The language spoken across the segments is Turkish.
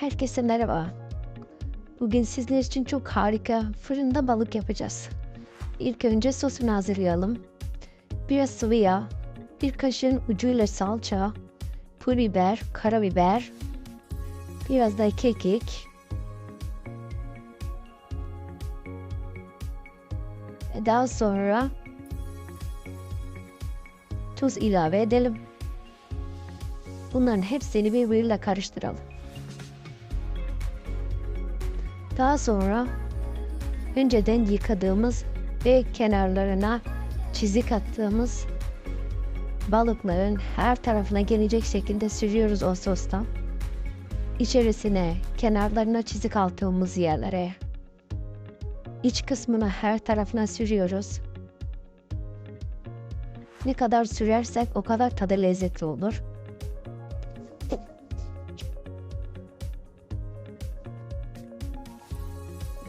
Herkese merhaba. Bugün sizler için çok harika fırında balık yapacağız. İlk önce sosunu hazırlayalım. Biraz sıvı yağ, bir kaşığın ucuyla salça, pul biber, karabiber, biraz da kekik, daha sonra tuz ilave edelim. Bunların hepsini birbiriyle karıştıralım. Daha sonra önceden yıkadığımız ve kenarlarına çizik attığımız balıkların her tarafına gelecek şekilde sürüyoruz o sostan. İçerisine, kenarlarına çizik attığımız yerlere, iç kısmına her tarafına sürüyoruz. Ne kadar sürersek o kadar tadı lezzetli olur.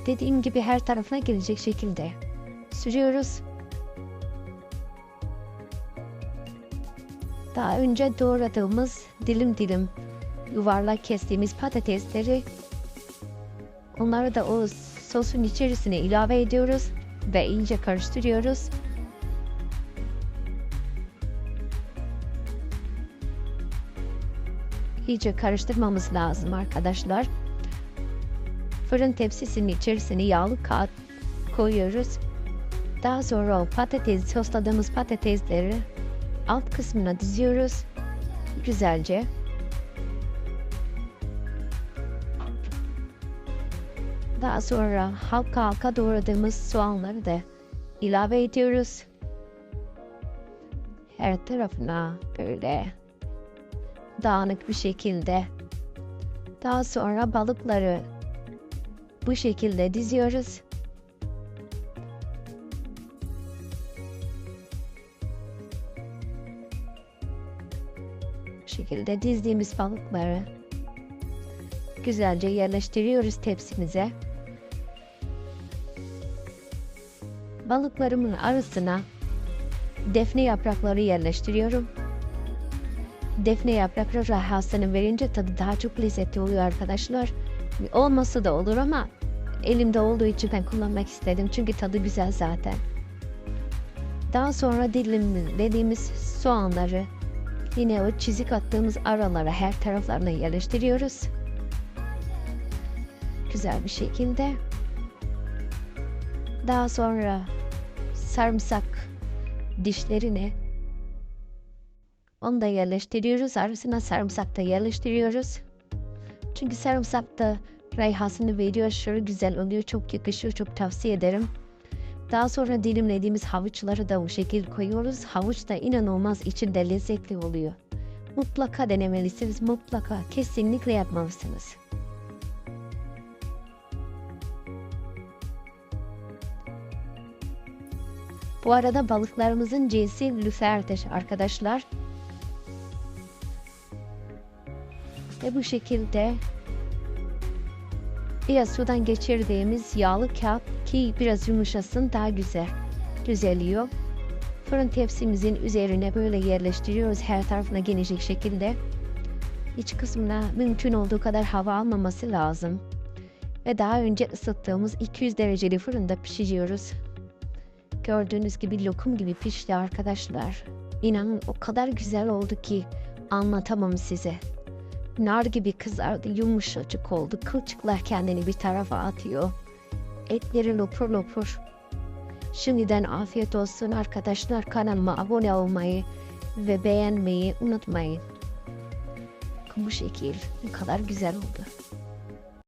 Dediğim gibi her tarafına gelecek şekilde sürüyoruz. Daha önce doğradığımız dilim dilim yuvarlak kestiğimiz patatesleri onları da o sosun içerisine ilave ediyoruz ve iyice karıştırıyoruz. İyice karıştırmamız lazım arkadaşlar. Fırın tepsisinin içerisine yağlı kağıt koyuyoruz. Daha sonra o patates, sosladığımız patatesleri alt kısmına diziyoruz. Güzelce. Daha sonra halka halka doğradığımız soğanları da ilave ediyoruz. Her tarafına böyle dağınık bir şekilde. Daha sonra balıkları bu şekilde diziyoruz. Bu şekilde dizdiğimiz balıkları güzelce yerleştiriyoruz tepsimize. Balıklarımın arasına defne yaprakları yerleştiriyorum. Defne yaprakları rahasını verince tadı daha çok lezzetli oluyor arkadaşlar. Olması da olur ama elimde olduğu için ben kullanmak istedim. Çünkü tadı güzel zaten. Daha sonra dilimlediğimiz soğanları yine o çizik attığımız aralara her taraflarına yerleştiriyoruz. Güzel bir şekilde. Daha sonra sarımsak dişlerini onu da yerleştiriyoruz. Arasına sarımsak da yerleştiriyoruz. Çünkü sarımsak da reyhasını veriyor. Aşırı güzel oluyor. Çok yakışıyor. Çok tavsiye ederim. Daha sonra dilimlediğimiz havuçları da bu şekilde koyuyoruz. Havuç da inanılmaz içinde lezzetli oluyor. Mutlaka denemelisiniz. Mutlaka kesinlikle yapmalısınız. Bu arada balıklarımızın cinsi lüferdir arkadaşlar. Ve bu şekilde biraz sudan geçirdiğimiz yağlı kağıt ki biraz yumuşasın daha güzel düzeliyor. Fırın tepsimizin üzerine böyle yerleştiriyoruz her tarafına gelecek şekilde. İç kısmına mümkün olduğu kadar hava almaması lazım. Ve daha önce ısıttığımız 200 dereceli fırında pişiriyoruz. Gördüğünüz gibi lokum gibi pişti arkadaşlar. İnanın o kadar güzel oldu ki anlatamam size. Nar gibi kızardı, yumuşacık oldu. Kılçıklar kendini bir tarafa atıyor. Etleri lopur lopur. Şimdiden afiyet olsun arkadaşlar. Kanalıma abone olmayı ve beğenmeyi unutmayın. Bu şekil ne kadar güzel oldu.